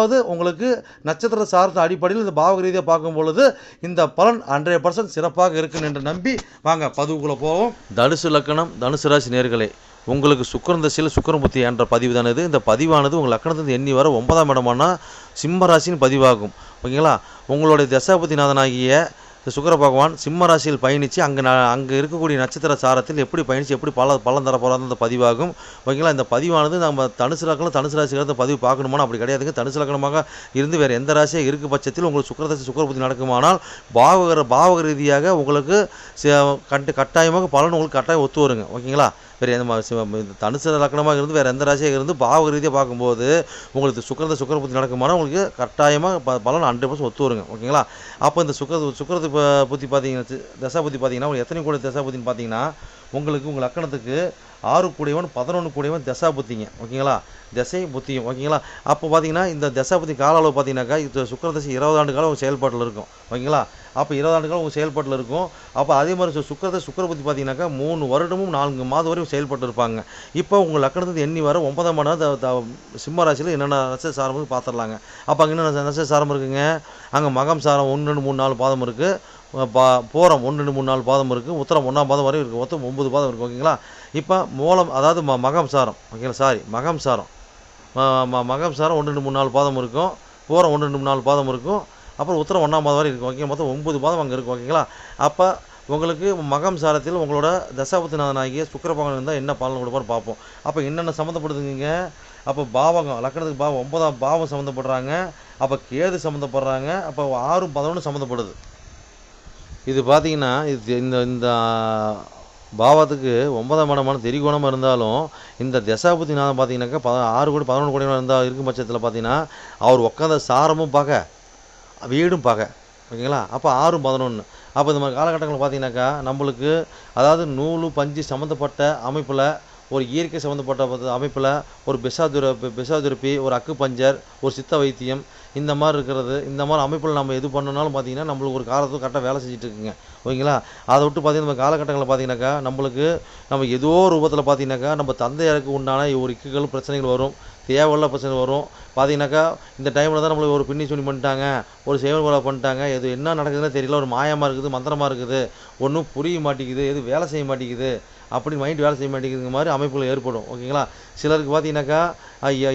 அதாவது உங்களுக்கு நட்சத்திர சார்ந்த அடிப்படையில் இந்த பாவக ரீதியாக பார்க்கும் பொழுது இந்த பலன் ஹண்ட்ரட் பர்சன்ட் சிறப்பாக இருக்குன்னு என்று நம்பி வாங்க பதிவுக்குள்ளே போவோம். தனுசு லக்கணம் தனுசு ராசி நேர்களே உங்களுக்கு சுக்கரன் தசையில் சுக்கரன் புத்தி என்ற பதிவு தானே இது இந்த பதிவானது உங்கள் லக்கணத்திலிருந்து எண்ணி வர ஒன்பதாம் இடமானா சிம்மராசின்னு பதிவாகும். ஓகேங்களா? உங்களுடைய தசாபதிநாதனாகிய சுக்கர பகவான் சிம்ம ராசியில் பயணித்து அங்கே அங்கே இருக்கக்கூடிய நட்சத்திர சாரத்தில் எப்படி பயணித்து எப்படி பல பலன் தர போகிறாங்க அந்த பதிவாகும். ஓகேங்களா? இந்த பதிவானது நம்ம தனுசு லக்கணம் தனுசு ராசிக்காரத்த பதிவு பார்க்கணுமானா அப்படி கிடையாதுங்க. தனுசு லக்கணமாக இருந்து வேறு எந்த ராசியாக இருக்கு பட்சத்தில் உங்களுக்கு சுக்கரதசை சுக்கரபுத்தி நடக்குமானால் பாவகர பாவக ரீதியாக உங்களுக்கு கட்டு கட்டாயமாக பலன் உங்களுக்கு கட்டாயம் ஒத்து வருங்க. ஓகேங்களா? வேறு எந்த இந்த தனுசு லக்கணமாக இருந்து வேறு எந்த ராசியாக இருந்து பாவ ரீதியாக பார்க்கும்போது உங்களுக்கு சுக்கரத புத்தி நடக்குமானால் உங்களுக்கு கட்டாயமாக ப பலன் ஹண்ட்ரட் பர்சன்ட் ஒத்து வருங்க. ஓகேங்களா? அப்போ இந்த சுக்கர சுக்கரத்து புத்தி பார்த்தீங்கன்னா தசா புத்தி பார்த்தீங்கன்னா உங்களுக்கு எத்தனை கோடி தசா புத்தின்னு பார்த்தீங்கன்னா உங்களுக்கு உங்கள் லக்கணத்துக்கு ஆறு கூடியவன் பதினொன்று கூடியவன் தசா புத்திங்க. ஓகேங்களா? தசை புத்தியும். ஓகேங்களா? அப்போ பார்த்தீங்கன்னா இந்த தசா புத்தி கால அளவு பார்த்தீங்கன்னாக்கா இது சுக்கர தசை இருபது ஆண்டு காலம் செயல்பாட்டில் இருக்கும். ஓகேங்களா? அப்போ இருபது ஆண்டு உங்கள் செயல்பாட்டில் இருக்கும். அப்போ அதே மாதிரி சுக்கரத்தை சுக்கிரத பார்த்தீங்கனாக்கா பார்த்தீங்கன்னாக்கா மூணு வருடமும் நான்கு மாதம் வரையும் செயல்பட்டு இருப்பாங்க இப்போ உங்கள் லக்கணத்துக்கு எண்ணி வர ஒன்பதாம் மணி நேரம் த- சிம்ம ராசியில் என்னென்ன நட்சத்திர சாரம் பார்த்துடலாங்க அப்போ அங்கே என்னென்ன நட்ச சாரம் இருக்குங்க? அங்கே மகம் சாரம் ஒன்று ரெண்டு மூணு நாலு பாதம் இருக்குது பா போரம் ஒன்று ரெண்டு மூணு நாலு பாதம் இருக்குது உத்தரம் ஒன்றாம் பாதம் வரையும் இருக்குது மொத்தம் ஒம்பது பாதம் இருக்குது ஓகேங்களா? இப்போ மூலம் அதாவது ம மகம் சாரம். ஓகேங்களா? சாரி மகம் சாரம். மகம் சாரம் ஒன்று ரெண்டு மூணு நாலு பாதம் இருக்கும். போரம் ஒன்று ரெண்டு மூணு நாலு பாதம் இருக்கும். அப்புறம் உத்தரம் ஒன்றாம் மாதம் வரை இருக்கும் ஓகே மொத்தம் ஒன்பது மாதம் அங்கே இருக்கும் ஓகேங்களா அப்போ உங்களுக்கு மகம் சாரத்தில் உங்களோட தசாபத்திநாதனாகிய சுக்கிர பகவான் இருந்தால் என்ன பலன் கொடுப்பான்னு பார்ப்போம். அப்போ என்னென்ன சம்மந்தப்படுதுங்க அப்போ பாவகம் லக்கணத்துக்கு பாவம் ஒன்பதாம் பாவம் சம்மந்தப்படுறாங்க அப்போ கேது சம்மந்தப்படுறாங்க அப்போ ஆறும் பதினொன்று சம்மந்தப்படுது இது பார்த்தீங்கன்னா இது இந்த இந்த பாவத்துக்கு ஒன்பதாம் இடமான திரிகோணமாக இருந்தாலும் இந்த தசாபதி நாதம் பார்த்தீங்கன்னாக்கா பத ஆறு கோடி பதினொன்று கோடி இருந்தால் இருக்கும் பட்சத்தில் பார்த்தீங்கன்னா அவர் உட்காந்த சாரமும் பார்க்க வீடும் பார்க்க ஓகேங்களா? அப்போ ஆறும் பதினொன்று அப்போ இந்த மாதிரி காலகட்டங்களில் பார்த்தீங்கன்னாக்கா நம்மளுக்கு அதாவது நூலு பஞ்சு சம்மந்தப்பட்ட அமைப்பில் ஒரு இயற்கை சம்மந்தப்பட்ட அமைப்பில் ஒரு பெசாதுர பெசாதுரப்பி ஒரு அக்கு பஞ்சர் ஒரு சித்த வைத்தியம் இந்த மாதிரி இருக்கிறது இந்த மாதிரி அமைப்பில் நம்ம எது பண்ணனாலும் பார்த்தீங்கன்னா நம்மளுக்கு ஒரு காலத்துக்கு கரெக்டாக வேலை செஞ்சுட்டு இருக்குங்க ஓகேங்களா? அதை விட்டு பார்த்தீங்கன்னா நம்ம காலகட்டங்களில் பார்த்தீங்கன்னாக்கா நம்மளுக்கு நம்ம ஏதோ ரூபத்தில் பார்த்தீங்கன்னாக்கா நம்ம தந்தையாருக்கு உண்டான ஒரு இக்குகள் பிரச்சனைகள் வரும். தேவையில்ல பிரச்சனை வரும். பார்த்தீங்கன்னாக்கா இந்த டைமில் தான் நம்மளுக்கு ஒரு பின்னி சுனி பண்ணிட்டாங்க ஒரு சேவல் கொலை பண்ணிட்டாங்க. எது என்ன நடக்குதுன்னு தெரியல ஒரு மாயமாக இருக்குது மந்திரமாக இருக்குது. ஒன்றும் புரிய மாட்டேங்குது எது வேலை செய்ய மாட்டேங்குது அப்படி மைண்ட் வேலை செய்ய மாட்டேங்குதுங்க மாதிரி அமைப்புகள் ஏற்படும். ஓகேங்களா? சிலருக்கு பார்த்தீங்கன்னாக்கா ஐயா,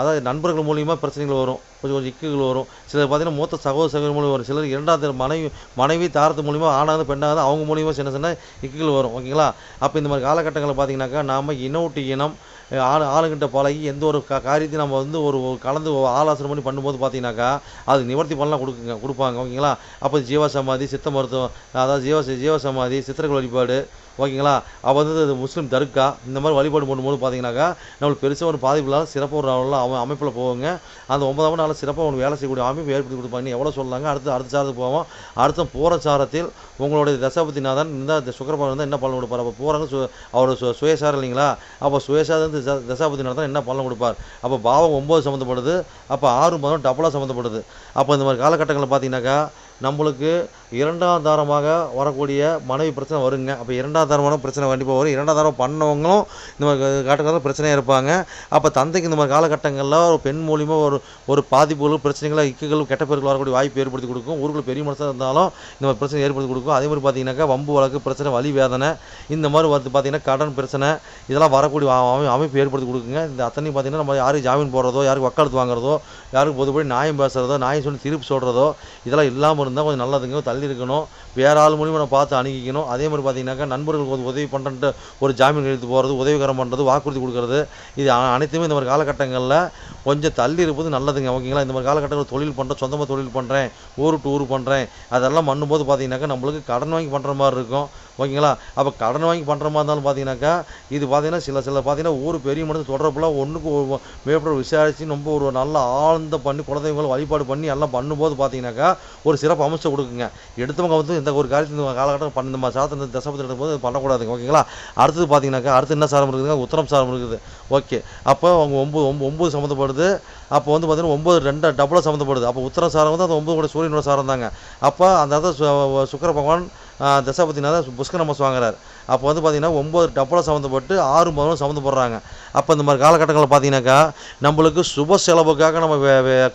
அதாவது நண்பர்கள் மூலியமாக பிரச்சனைகள் வரும். கொஞ்சம் கொஞ்சம் இக்குகள் வரும். சிலர் பார்த்தீங்கன்னா மூத்த சகோதர சகோதரி மூலியம் வரும். சிலர் இரண்டாவது மனைவி மனைவி தாரத்து மூலிமா ஆணாவது பெண்ணாக அவங்க மூலியமாக சின்ன சின்ன இக்குகள் வரும். ஓகேங்களா? அப்போ இந்த மாதிரி காலகட்டங்களில் பார்த்தீங்கன்னாக்கா நாம் இனவுட்டு இனம் ஆள் ஆளு ஆளுங்கிட்ட பழகி எந்த ஒரு க காரியத்தையும் நம்ம வந்து ஒரு கலந்து ஆலோசனை பண்ணி பண்ணும்போது பார்த்தீங்கன்னாக்கா அது நிவர்த்தி பண்ணலாம் கொடுக்குங்க கொடுப்பாங்க. ஓகேங்களா? அப்போ ஜீவ சமாதி சித்த மருத்துவம் அதாவது ஜீவ ஜீவ சமாதி சித்திரங்கள் வழிபாடு ஓகேங்களா? அப்போ வந்து அது முஸ்லீம் தர்கா இந்த மாதிரி வழிபாடு பண்ணும்போது பார்த்தீங்கன்னாக்கா நம்மளுக்கு பெருசாக ஒரு பாதிப்பு இல்லாத சிறப்பு ஒரு அவன் அமைப்பில் போவாங்க அந்த ஒன்பதாம் நாள் சிறப்பாக உங்களுக்கு வேலை செய்யக்கூடிய அமைப்பு ஏற்படுத்தி கொடுப்பாங்க எவ்வளோ சொல்லாங்க அடுத்து அடுத்த சாரத்துக்கு போவோம். அடுத்த போகிற சாரத்தில் உங்களுடைய தசாபதிநாதன் இந்த சுக்கரபான் வந்து என்ன பலன் கொடுப்பார்? அப்போ போகிறாங்க சு அவர் சு சுயசாரம் இல்லைங்களா? அப்போ சுயசாரம் தசாபதிநாதன் என்ன பலன் கொடுப்பார்? அப்போ பாவம் ஒம்பது சம்மந்தப்படுது அப்போ ஆறு பதினொன்று டபுளாக சம்மந்தப்படுது அப்போ இந்த மாதிரி காலகட்டங்களில் பார்த்தீங்கன்னாக்கா நம்மளுக்கு இரண்டாம் தாரமாக வரக்கூடிய மனைவி பிரச்சனை வருங்க. அப்போ இரண்டாம் தாரமான பிரச்சனை கண்டிப்பாக வரும். இரண்டாம் தாரம் பண்ணவங்களும் இந்த மாதிரி காலகட்டத்தில் பிரச்சனையாக இருப்பாங்க. அப்போ தந்தைக்கு இந்த மாதிரி காலகட்டங்களில் ஒரு பெண் மூலியமாக ஒரு ஒரு பாதிப்புகளும் பிரச்சனைகளும் இக்குகளும் கெட்ட பேருக்கு வரக்கூடிய வாய்ப்பு ஏற்படுத்தி கொடுக்கும். ஊருக்குள்ள பெரிய மனுஷன் இருந்தாலும் இந்த மாதிரி பிரச்சனை ஏற்படுத்தி கொடுக்கும். அதே மாதிரி பார்த்தீங்கன்னாக்கா வம்பு வழக்கு பிரச்சனை வலி வேதனை இந்த மாதிரி வந்து பார்த்தீங்கன்னா கடன் பிரச்சனை இதெல்லாம் வரக்கூடிய அமைப்பு ஏற்படுத்தி கொடுக்குங்க. இந்த அத்தனையும் பார்த்தீங்கன்னா நம்ம யாருக்கு ஜாமீன் போடுறதோ யாருக்கு வக்காலத்து வாங்குறதோ யாருக்கு பொதுப்படி நியாயம் பேசுகிறதோ நியாயம் சொல்லி தீர்ப்பு சொல்கிறதோ இதெல்லாம் இல்லாமல் இருந்தால் கொஞ்சம் நல்லதுங்க தள்ளி இருக்கணும். வேறு ஆள் மூலியமாக நம்ம பார்த்து அணுகிக்கணும். அதே மாதிரி பார்த்தீங்கன்னாக்கா நண்பர்களுக்கு உதவி பண்ணுறன்ட்டு ஒரு ஜாமீன் எழுத்து போகிறது உதவிகரம் பண்ணுறது வாக்குறுதி கொடுக்குறது இது அனைத்துமே இந்த மாதிரி காலகட்டங்களில் கொஞ்சம் தள்ளி இருப்பது நல்லதுங்க. ஓகேங்களா? இந்த மாதிரி காலகட்டங்களில் தொழில் பண்ணுறேன் சொந்தமாக தொழில் பண்ணுறேன் ஊர் டு ஊர் பண்ணுறேன் அதெல்லாம் பண்ணும்போது பார்த்தீங்கன்னாக்கா நம்மளுக்கு கடன் வாங்கி பண்ணுற மாதிரி இருக்கும். ஓகேங்களா? அப்போ கடன் வாங்கி பண்ணுற மாதிரி இருந்தாலும் பார்த்தீங்கன்னாக்கா இது பார்த்தீங்கன்னா சில சில பார்த்தீங்கன்னா ஊர் பெரிய மனுஷன் தொடர்புலாம் ஒன்றுக்கு மேற்பட விசாரித்து ரொம்ப ஒரு நல்ல ஆழ்ந்த பண்ணி குலதெய்வங்களை வழிபாடு பண்ணி எல்லாம் பண்ணும்போது பார்த்தீங்கன்னாக்கா ஒரு சிறப்பு அமைச்சம் கொடுக்குங்க. எடுத்தவங்க வந்து இந்த ஒரு காரியத்தை இந்த காலகட்டம் பண்ண இந்த மாதிரி தசபத்தில் எடுக்கும்போது பண்ணக்கூடாதுங்க. ஓகேங்களா? அடுத்தது பார்த்தீங்கன்னாக்கா அடுத்து என்ன சாரம் இருக்குதுங்க? உத்தரம் சாரம் இருக்குது. ஓகே. அப்போ அவங்க ஒம்பது ஒம்பது ஒம்பது சம்மந்தப்படுது. அப்போ வந்து பார்த்தீங்கன்னா ஒம்பது ரெண்டு டபுளாக சம்மந்தப்படுது. அப்போ உத்தர சாரம் வந்து அந்த ஒம்பது கூட சூரியனோட சாரம் தாங்க அப்போ அந்த இடத்துல சு- பகவான் தசாபதிநாதர் புஷ்கர நமஸ் வாங்குறாரு. அப்போ வந்து பார்த்தீங்கன்னா ஒம்பது டப்பலம் சம்மந்தப்பட்டு ஆறு மதம் சம்மந்தப்படுறாங்க. அப்போ இந்த மாதிரி காலகட்டங்களில் பார்த்தீங்கன்னாக்கா நம்மளுக்கு சுப செலவுக்காக நம்ம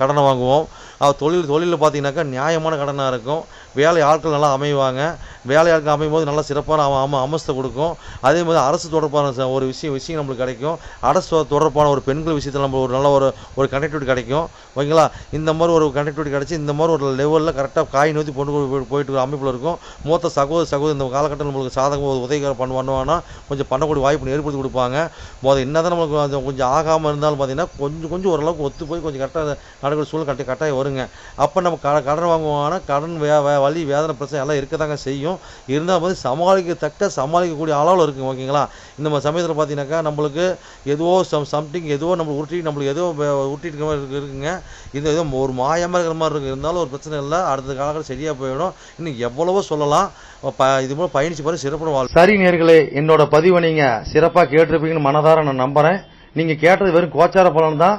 கடனை வாங்குவோம். தொழில் தொழிலில் பார்த்தீங்கன்னாக்கா நியாயமான கடனாக இருக்கும். வேலை ஆட்கள் நல்லா அமைவாங்க. வேலையாட்கள் அமையும் போது நல்லா சிறப்பான அம அமஸ்தை கொடுக்கும். அதே மாதிரி அரசு தொடர்பான ஒரு விஷயம் விஷயம் நம்மளுக்கு கிடைக்கும். அரசு தொடர்பான ஒரு பெண்கள் விஷயத்தில் நம்ம ஒரு நல்ல ஒரு ஒரு கனெக்டிவிட்டி கிடைக்கும். ஓகேங்களா? இந்த மாதிரி ஒரு கனெக்டிவிட்டி கிடைச்சி இந்த மாதிரி ஒரு லெவலில் கரெக்டாக காய் நோக்கி கொண்டு போய் போயிட்டு அமைப்பில் இருக்கும். மூத்த சகோதர சகோதரி இந்த காலகட்டத்தில் நம்மளுக்கு சாதகம் ஒரு உதவிகரம் பண்ண பண்ணுவாங்கன்னா கொஞ்சம் பண்ணக்கூடிய வாய்ப்பு ஏற்படுத்தி கொடுப்பாங்க. முதல் என்னதான் நம்மளுக்கு கொஞ்சம் ஆகாமல் இருந்தாலும் பார்த்தீங்கன்னா கொஞ்சம் கொஞ்சம் ஓரளவுக்கு ஒத்து போய் கொஞ்சம் கரெக்டாக நடக்கிற சூழ்நிலை கரெக்டாக கட்டாயம் வருங்க. அப்போ நம்ம க கடன் வாங்குவாங்கன்னா கடன் வே வே- வலி வேதனை பிரச்சனை எல்லாம் இருக்க தாங்க செய்யும். இருந்தால் வந்து சமாளிக்கத்தக்க சமாளிக்கக்கூடிய அளவில் இருக்குங்க ஓகேங்களா? இந்த மாதிரி சமயத்தில் பார்த்தீங்கன்னாக்கா நம்மளுக்கு எதுவோ சம் சம்திங் எதுவோ நம்ம உருட்டி நம்மளுக்கு எதுவோ உருட்டிட்டு இருக்கிற மாதிரி இருக்குங்க. இந்த எதுவும் ஒரு மாயமாக இருக்கிற மாதிரி இருக்கு. இருந்தாலும் ஒரு பிரச்சனை இல்லை. அடுத்த காலத்தில் சரியாக போயிடும். இன்னும் எவ்வளவோ சொல்லலாம். ப இது மூலம் பயணிச்சு பாரு சிறப்பு வாழ் சரி நேர்களே என்னோட பதிவை நீங்கள் சிறப்பாக கேட்டிருப்பீங்கன்னு மனதார நான் நம்புகிறேன் நீங்கள் கேட்டது வெறும் கோச்சார பலன் தான்.